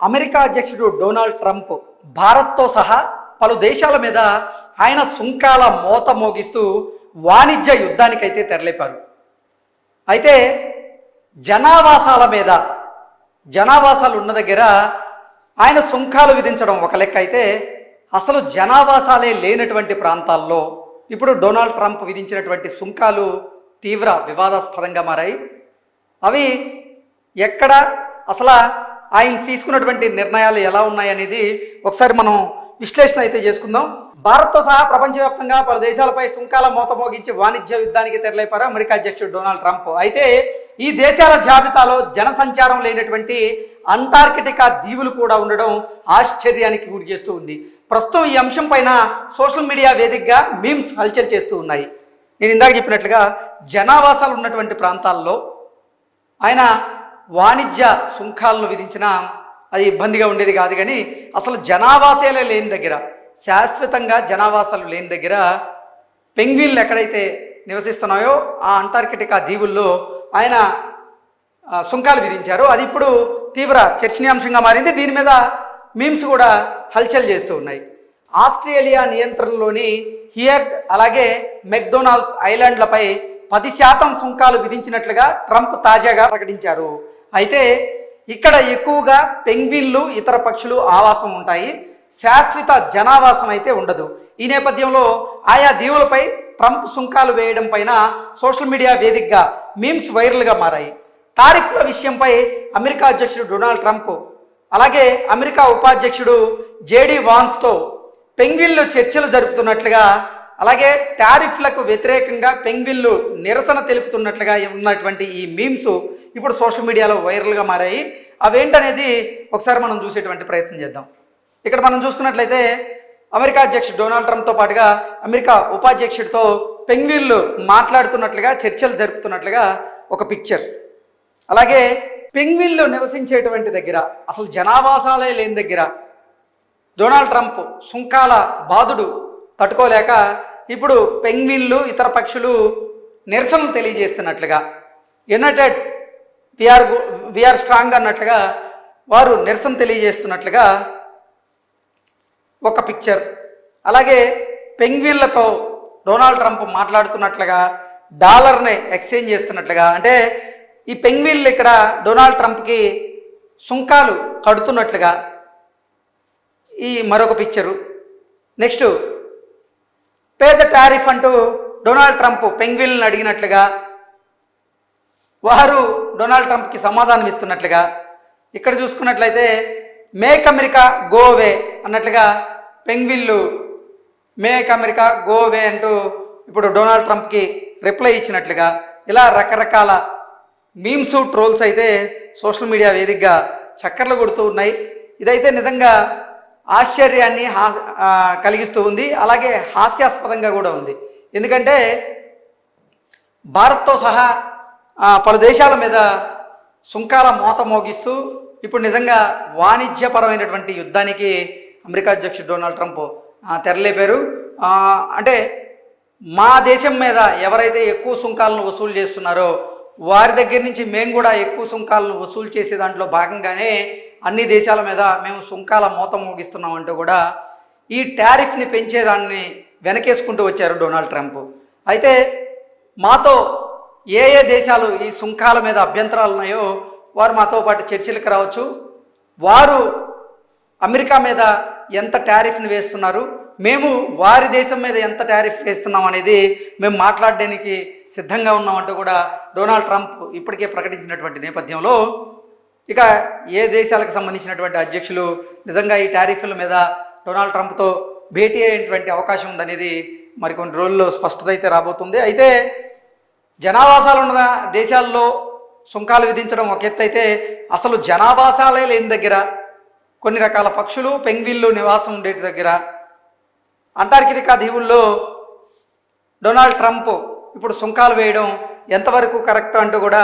America అధ్యక్షుడు Donald Trump భారత్తో సహా పలు దేశాల మీద ఆయన సుంకాల మోత మోగిస్తూ వాణిజ్య యుద్ధానికైతే తెరలేపారు. అయితే జనావాసాల మీద జనావాసాలు ఉన్న దగ్గర ఆయన సుంకాలు విధించడం ఒక లెక్క అయితే అసలు జనావాసాలే లేనటువంటి ప్రాంతాల్లో ఇప్పుడు డొనాల్డ్ ట్రంప్ విధించినటువంటి సుంకాలు తీవ్ర వివాదాస్పదంగా మారాయి. అవి ఎక్కడ అసలు ఆయన తీసుకున్నటువంటి నిర్ణయాలు ఎలా ఉన్నాయనేది ఒకసారి మనం విశ్లేషణ అయితే చేసుకుందాం. భారత్తో సహా ప్రపంచవ్యాప్తంగా పలు దేశాలపై సుంకాల మోతమోగించి వాణిజ్య యుద్ధానికి తెరలేపారు అమెరికా అధ్యక్షుడు డొనాల్డ్ ట్రంప్. అయితే ఈ దేశాల జాబితాలో జనసంచారం లేనటువంటి అంటార్కిటికా దీవులు కూడా ఉండడం ఆశ్చర్యానికి గురి చేస్తూ ఉంది. ప్రస్తుతం ఈ అంశం పైన సోషల్ మీడియా వేదికగా మీమ్స్ హల్చల్ చేస్తూ ఉన్నాయి. నేను ఇందాక చెప్పినట్లుగా జనావాసాలు ఉన్నటువంటి ప్రాంతాల్లో ఆయన వాణిజ్య సుంకాలను విధించిన అది ఇబ్బందిగా ఉండేది కాదు కానీ అసలు జనావాసాలే లేని దగ్గర శాశ్వతంగా జనావాసాలు లేని దగ్గర పెంగ్విన్లు ఎక్కడైతే నివసిస్తున్నాయో ఆ అంటార్కిటికా దీవుల్లో ఆయన సుంకాలు విధించారు. అది ఇప్పుడు తీవ్ర చర్చనీయాంశంగా మారింది. దీని మీద మీమ్స్ కూడా హల్చల్ చేస్తూ ఉన్నాయి. ఆస్ట్రేలియా నియంత్రణలోని హియర్ అలాగే మెక్డొనాల్డ్స్ ఐలాండ్లపై పది శాతం సుంకాలు విధించినట్లుగా ట్రంప్ తాజాగా ప్రకటించారు. అయితే ఇక్కడ ఎక్కువగా పెంగ్విన్లు ఇతర పక్షులు ఆవాసం ఉంటాయి. శాశ్వత జనావాసం అయితే ఉండదు. ఈ నేపథ్యంలో ఆయా దీవులపై ట్రంప్ సుంకాలు వేయడం పైన సోషల్ మీడియా వేదికగా మీమ్స్ వైరల్గా మారాయి. టారిఫ్ల విషయంపై అమెరికా అధ్యక్షుడు డొనాల్డ్ ట్రంప్ అలాగే అమెరికా ఉపాధ్యక్షుడు జేడీ వాన్స్తో పెంగ్విన్లు చర్చలు జరుపుతున్నట్లుగా అలాగే టారిఫ్లకు వ్యతిరేకంగా పెంగ్విన్లు నిరసన తెలుపుతున్నట్లుగా ఉన్నటువంటి ఈ మీమ్స్ ఇప్పుడు సోషల్ మీడియాలో వైరల్గా మారాయి. అవేంటనేది ఒకసారి మనం చూసేటువంటి ప్రయత్నం చేద్దాం. ఇక్కడ మనం చూసుకున్నట్లయితే అమెరికా అధ్యక్షుడు డొనాల్డ్ ట్రంప్తో పాటుగా అమెరికా ఉపాధ్యక్షుడితో పెంగ్విన్లు మాట్లాడుతున్నట్లుగా చర్చలు జరుపుతున్నట్లుగా ఒక పిక్చర్. అలాగే పెంగ్విన్లు నివసించేటువంటి దగ్గర అసలు జనావాసాలే లేని దగ్గర డొనాల్డ్ ట్రంప్ సుంకాల బాధుడు తట్టుకోలేక ఇప్పుడు పెంగ్విన్లు ఇతర పక్షులు నిరసనలు తెలియజేస్తున్నట్లుగా united we are we are strong అన్నట్లుగా వారు నిరసన తెలియజేస్తున్నట్లుగా ఒక పిక్చర్. అలాగే పెంగ్విన్లతో డొనాల్డ్ ట్రంప్ మాట్లాడుతున్నట్లుగా డాలర్ని ఎక్స్చేంజ్ చేస్తున్నట్లుగా అంటే ఈ పెంగ్విన్లు ఇక్కడ డొనాల్డ్ ట్రంప్కి సుంకాలు కడుతున్నట్లుగా ఈ మరొక picture. Next pay the tariff అంటూ డొనాల్డ్ ట్రంప్ పెంగ్విల్ని అడిగినట్లుగా వారు డొనాల్డ్ ట్రంప్కి సమాధానం ఇస్తున్నట్లుగా ఇక్కడ చూసుకున్నట్లయితే మేక్ అమెరికా గోవే అన్నట్లుగా పెంగ్విల్లు మేక్ అమెరికా గోవే అంటూ ఇప్పుడు డొనాల్డ్ ట్రంప్కి రిప్లై ఇచ్చినట్లుగా ఇలా రకరకాల మీమ్స్ ట్రోల్స్ అయితే సోషల్ మీడియా వేదికగా చక్కర్లు కొడుతూ ఉన్నాయి. ఇదైతే నిజంగా ఆశ్చర్యాన్ని హా కలిగిస్తూ ఉంది. అలాగే హాస్యాస్పదంగా కూడా ఉంది. ఎందుకంటే భారత్తో సహా పలు దేశాల మీద సుంకాల మోత మోగిస్తూ ఇప్పుడు నిజంగా వాణిజ్యపరమైనటువంటి యుద్ధానికి అమెరికా అధ్యక్షుడు డొనాల్డ్ ట్రంప్ తెరలేపారు. అంటే మా దేశం మీద ఎవరైతే ఎక్కువ సుంకాలను వసూలు చేస్తున్నారో వారి దగ్గర నుంచి మేము కూడా ఎక్కువ సుంకాలను వసూలు చేసే దాంట్లో భాగంగానే అన్ని దేశాల మీద మేము సుంకాల మూత మోగిస్తున్నాం అంటూ కూడా ఈ టారిఫ్ని పెంచేదాన్ని వెనకేసుకుంటూ వచ్చారు డొనాల్డ్ ట్రంప్. అయితే మాతో ఏ ఏ దేశాలు ఈ సుంకాల మీద అభ్యంతరాలు ఉన్నాయో వారు మాతో పాటు చర్చలకు రావచ్చు. వారు అమెరికా మీద ఎంత టారిఫ్ని వేస్తున్నారు మేము వారి దేశం మీద ఎంత టారిఫ్ వేస్తున్నాం అనేది మేము మాట్లాడడానికి సిద్ధంగా ఉన్నామంటూ కూడా డొనాల్డ్ ట్రంప్ ఇప్పటికే ప్రకటించినటువంటి నేపథ్యంలో ఇక ఏ దేశాలకు సంబంధించినటువంటి అధ్యక్షులు నిజంగా ఈ టారిఫ్ల మీద డొనాల్డ్ ట్రంప్తో భేటీ అయ్యేటువంటి అవకాశం ఉందనేది మరికొన్ని రోజుల్లో స్పష్టత అయితే రాబోతుంది. అయితే జనావాసాలు ఉన్న దేశాల్లో సుంకాలు విధించడం ఒక ఎత్తు అయితే అసలు జనావాసాలే లేని దగ్గర కొన్ని రకాల పక్షులు పెంగ్విన్లు నివాసం ఉండేటి దగ్గర అంటార్కిటికా దీవుల్లో డొనాల్డ్ ట్రంప్ ఇప్పుడు సుంకాలు వేయడం ఎంతవరకు కరెక్ట్ అంటూ కూడా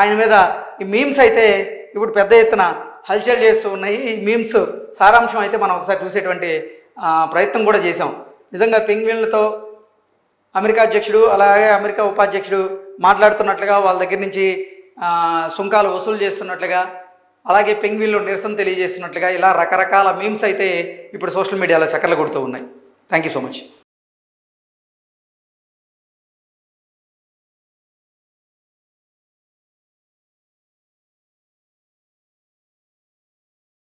ఆయన మీద ఈ మీమ్స్ అయితే ఇప్పుడు పెద్ద ఎత్తున హల్చల్ చేస్తూ ఉన్నాయి. ఈ మీమ్స్ సారాంశం అయితే మనం ఒకసారి చూసేటువంటి ప్రయత్నం కూడా చేసాం నిజంగా పెంగ్విన్లతో అమెరికా అధ్యక్షుడు అలాగే అమెరికా ఉపాధ్యక్షుడు మాట్లాడుతున్నట్లుగా వాళ్ళ దగ్గర నుంచి సుంకాలు వసూలు చేస్తున్నట్లుగా అలాగే పెంగ్విన్లో నిరసన తెలియజేస్తున్నట్లుగా ఇలా రకరకాల మీమ్స్ అయితే ఇప్పుడు సోషల్ మీడియాలో చక్కర్లు కొడుతూ ఉన్నాయి. Thank you so much